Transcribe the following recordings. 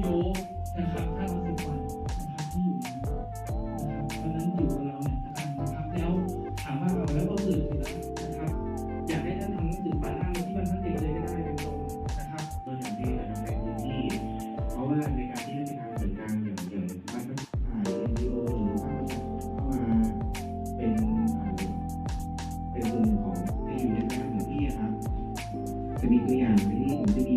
โยกโยกนะครับถ้าเราสิบวันนะครับที่อยู่นะครับเพราะนั้นอยู่กับเราเนี่ยนะครับนะครับแล้วถามว่าเราแล้วก็สื่อสิแล้วนะครับ อยากให้ท่านทำหนังสือป่าหน้ามาที่บ้านท่านเองเลยก็ได้เป็นตรงนะครับตัวอย่างที่เราทำในพื้นที่ เพราะว่าในการที่ได้มีการสื่อกลางอย่างอย่างบ้านพัฒนาเอ็นจีโอหรือภาคประชาชนเข้ามาเป็นเป็นส่วนหนึ่งของในอยู่ในงานของพี่อะครับจะมีตัวอย่างที่ผมจะมี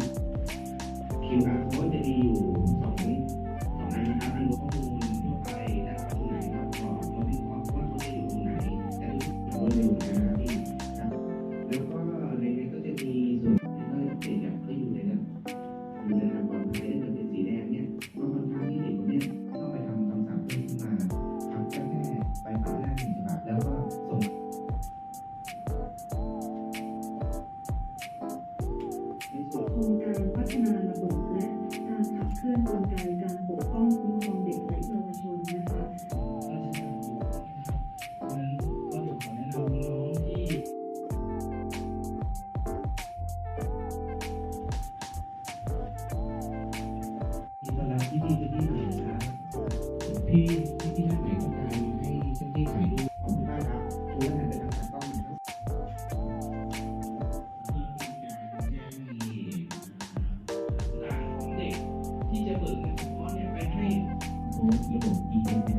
ทุกคนอยู่นะครับพี่ครับแล้วก็ในนี้ก็จะมีส่วนที่ก็เป็นแบบก็อยู่ในนั้นอยู่ในระบบประเทศจะเป็นสีแดงเนี่ยก็ค่อนข้างที่เด็กคนเนี้ยต้องไปทำคำสั่งเพิ่มขึ้นมาทำแค่แค่ไปปาหน้าหนึ่งฉบับแล้วก็ส่งในส่วนโครงการพัฒนาระบบและการขับเคลื่อนกลไกการปกป้องคุ้มครองเด็กและ ที่นี่เป็นที่ใหม่นะครับพี่พี่พี่ท่านไหนต้องการให้เจ้าหน้าที่ถ่ายรูปขอบคุณมากครับช่วยหันไปทางตากล้องนะครับที่ารแจ้งหตุนะครับหลานของเด็กที่จะเบิกเงินเฉพาะเนี่ยไปให้ต์ระบบ e m